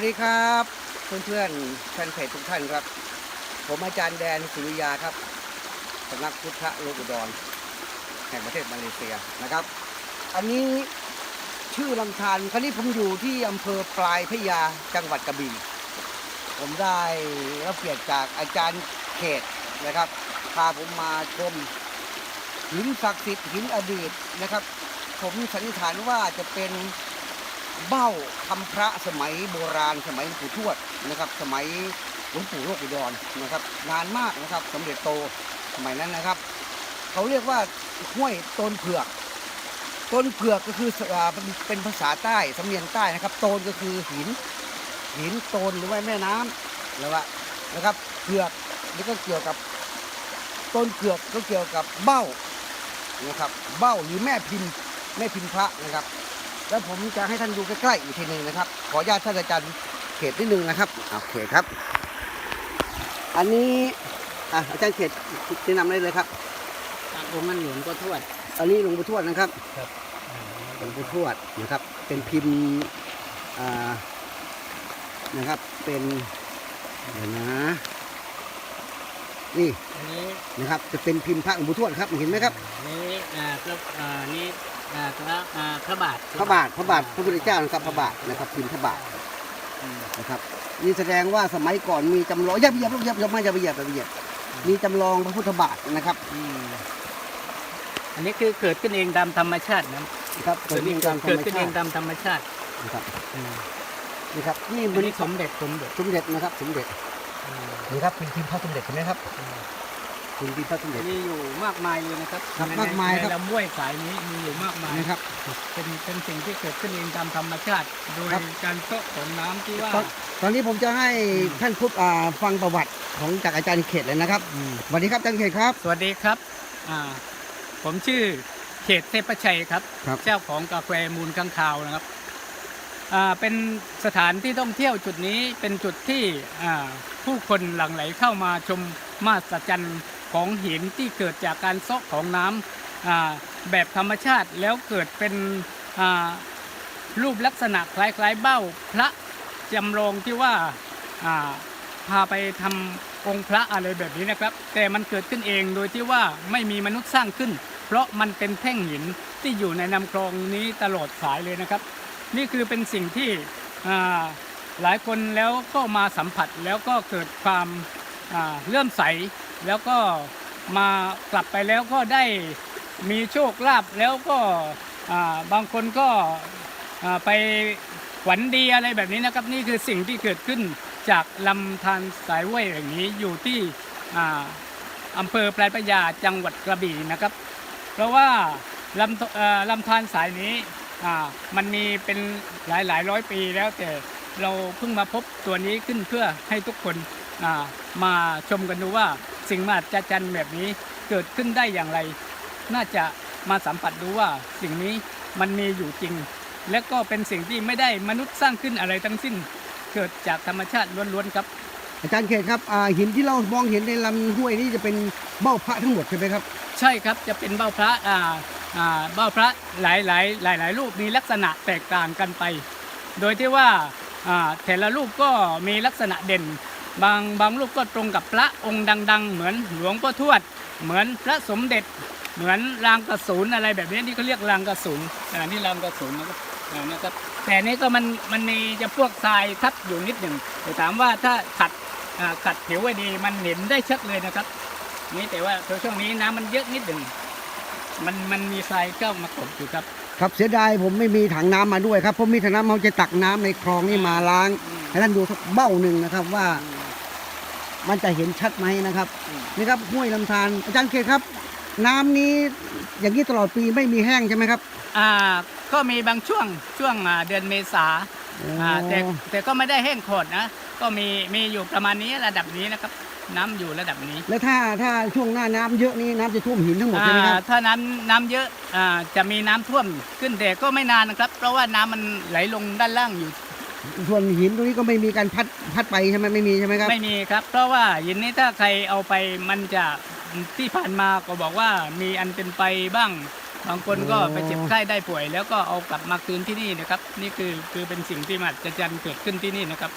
สวัสดีครับเพื่อนๆแฟนเพจทุกท่านครับ ผมอาจารย์แดนสุริยาครับสำนักพุทธโลกุดรแห่งประเทศมาเลเซียนะครับ อันนี้ชื่อลำธารคราวนี้ผมอยู่ที่อำเภอปลายพยาจังหวัดกระบี่ผมได้รับเกียรติจากอาจารย์เขตนะครับพาผมมาชมหินศักดิ์สิทธิ์หินอดีตนะครับ ผมสันนิษฐานว่าจะเป็น เบ้าทำพระสมัยโบราณ สมัยหลวงปู่ทวดนะครับ สมัยหลวงปู่โลกอุดรนะครับ นานมากนะครับสมเด็จโตสมัยนั้นนะครับ เขาเรียกว่าห้วยต้นเผือกต้นเผือกก็คือเป็นภาษาใต้สำเนียงใต้นะครับโตนก็คือหินหินโตนหรือว่าแม่น้ำแล้วว่านะครับเผือกนี่ก็เกี่ยวกับต้นเผือกก็เกี่ยวกับเบ้านะครับเบ้าหรือแม่พิมพ์แม่พิมพ์พระนะครับ แล้วผมจะให้ท่านดูใกล้ๆอีกทีหนึ่งนะครับ ขออนุญาตท่านอาจารย์เขตนิดนึงนะครับโอเคครับ อันนี้อะอาจารย์เขตแนะนำได้เลยครับจากองค์นั้นหลวงก็ทวด อันนี้หลวงปู่ทวดนะครับครับหลวงปู่ทวดนะครับ เป็นพิมพ์อ่านะครับ เป็นเดี๋ยวนะนี่อันนี้นะครับ จะเป็นพิมพ์พระหลวงปู่ทวดครับเห็นไหมครับอันนี้อ่าพระอ่านี่ อ่าพระอ่าพระบาทพระบาทพระบาทพระพุทธเจ้านะครับพระบาทนะครับพิมพ์พระบาทอืมนะครับนี่แสดงว่าสมัยก่อนมีจำลองอย่าไปเหยียบอย่าไปเหยียบอย่าไม่อย่าไปเหยียบอย่าไปเหยียบมีจำลองพระพุทธบาทนะครับอืมอันนี้คือเกิดขึ้นเองตามธรรมชาตินะนะครับเกิดขึ้นตามธรเกิดรมขึ้นเอชางติตามธรรมชาตินะครับอืมนี่ครับนี่อัมันนนี้สมเด็จสมเด็จสมเด็จนะครับสมเด็จอืมนี่ครับเป็นพิมพ์พระสมเด็จเห็นไหมครับ อืม พิมพ์พระสมเด็จ มีอยู่มากมายเลยนะครับครับในมากมายครับ ในลำห้วยสายนี้มีอยู่มากมายนะครับ เป็นเป็นสิ่งที่เกิดขึ้นเองตามธรรมชาติ โดยครับ การโตะของน้ำที่ว่า ตอนตอนนี้ผมจะให้อืมท่านพูดอ่าฟังประวัติของจากอาจารย์เขตเลยนะครับอืมสวัสดีครับอาจารย์เขตครับ สวัสดีครับอ่าผมชื่อเขตเทพชัยครับ ครับ เจ้าของกาแฟมูลข้างคาวนะครับอ่าเป็นสถานที่ท่องเที่ยวจุดนี้เป็นจุดที่อ่าผู้คนหลั่งไหลเข้ามาชมมาสจรรย์ ของหินที่เกิดจากการซอกของน้ำอ่าแบบธรรมชาติแล้วเกิดเป็นรูปลักษณะคล้ายๆ เบ้าพระจำลองที่ว่าพาไปทำองค์พระอะไรแบบนี้นะครับ แต่มันเกิดขึ้นเองโดยที่ว่าไม่มีมนุษย์สร้างขึ้น เพราะมันเป็นแท่งหินที่อยู่ในลำคลองนี้ตลอดสายเลยนะครับ นี่คือเป็นสิ่งที่หลายคนแล้วก็มาสัมผัสแล้วก็เกิดความ เลื่มใสแล้วก็มากลับไปแล้วก็ได้มีโชคลาภแล้วก็บางคนก็ไปหวันดีอะไรแบบนี้นะครับนี่คือสิ่งที่เกิดขึ้นจากลำธารสายห้วยอย่างนี้อยู่ที่อำเภอปลายพระยาจังหวัดกระบี่นะครับ เพราะว่าลำลำธารสายนี้มันมีเป็นหลายหลายร้อยปีแล้วแต่เราเพิ่งมาพบตัวนี้ขึ้นเพื่อให้ทุกคน มาชมกันดูว่าสิ่งมหัศจรรย์แบบนี้เกิดขึ้นได้อย่างไร น่าจะมาสัมผัสดูว่าสิ่งนี้มันมีอยู่จริง และก็เป็นสิ่งที่ไม่ได้มนุษย์สร้างขึ้นอะไรทั้งสิ้น เกิดจากธรรมชาติล้วนๆครับ อาจารย์เขตครับหินที่เรามองเห็นในลำห้วยนี่จะเป็นเบ้าพระทั้งหมดใช่ไหมครับ ใช่ครับจะเป็นเบ้าพระอ่าเบ้าพระหลายหลายหลายหลายรูปมีลักษณะแตกต่างกันไป โดยที่ว่าแต่ละรูปก็มีลักษณะเด่น บางบางรูปก็ตรงกับพระองค์ดัง ๆ เหมือนหลวงพ่อทวด เหมือนพระสมเด็จ เหมือนรางกระสุนอะไรแบบนี้ที่เขาเรียกรางกระสุนอ่านี่รางกระสุนนะครับอ่านะครับแต่นี่ก็มันมันมีจะพวกทรายทับอยู่นิดหนึ่งแต่ถามว่าถ้าขัดอ่าขัดผิวไว้ดีมันเห็นได้ชัดเลยนะครับ นี่แต่ว่าตัวช่วงนี้น้ำมันเยอะนิดหนึ่งมันมันมีทรายเข้ามากบอยู่ครับ ครับเสียดายผมไม่มีถังน้ำมาด้วยครับผมมีถังน้ำเราจะตักน้ำในคลองนี่มาล้างอืมให้ท่านดูสักเบ้าหนึ่งนะครับว่าอื มมันจะเห็นชัดไหมนะครับอืมนี่ครับห้วยลำธารอาจารย์เขตครับ น้ำนี้อย่างนี้ตลอดปีไม่มีแห้งใช่ไหมครับอ่าก็มีบางช่วงช่วงอ่าเดือนเมษาอ่าแต่แต่ก็ไม่ได้แห้งโขดนะก็มีมีอยู่ประมาณนี้ระดับนี้นะครับน้ำอยู่ระดับนี้ แล้วถ้าถ้าช่วงหน้าน้ำเยอะนี่น้ำจะท่วมหินทั้งหมดใช่ไหมครับอ่าถ้าน้ำน้ำเยอะอ่าจะมีน้ำท่วมขึ้นแต่ก็ไม่นานนะครับ เพราะว่าน้ำมันไหลลงด้านล่างอยู่ ส่วนหินตรงนี้ก็ไม่มีการพัดพัดไปใช่ไหมไม่มีใช่ไหมครับ ไม่มีครับ เพราะว่าหินนี้ถ้าใครเอาไปมันจะที่ผ่านมาก็บอกว่ามีอันเป็นไปบ้างบางคนก็ไปเจ็บไข้ได้ป่วย แล้วก็เอากลับมาคืนที่นี่นะครับ นี่คือคือเป็นสิ่งที่มหัศจรรย์เกิดขึ้นที่นี่นะครับ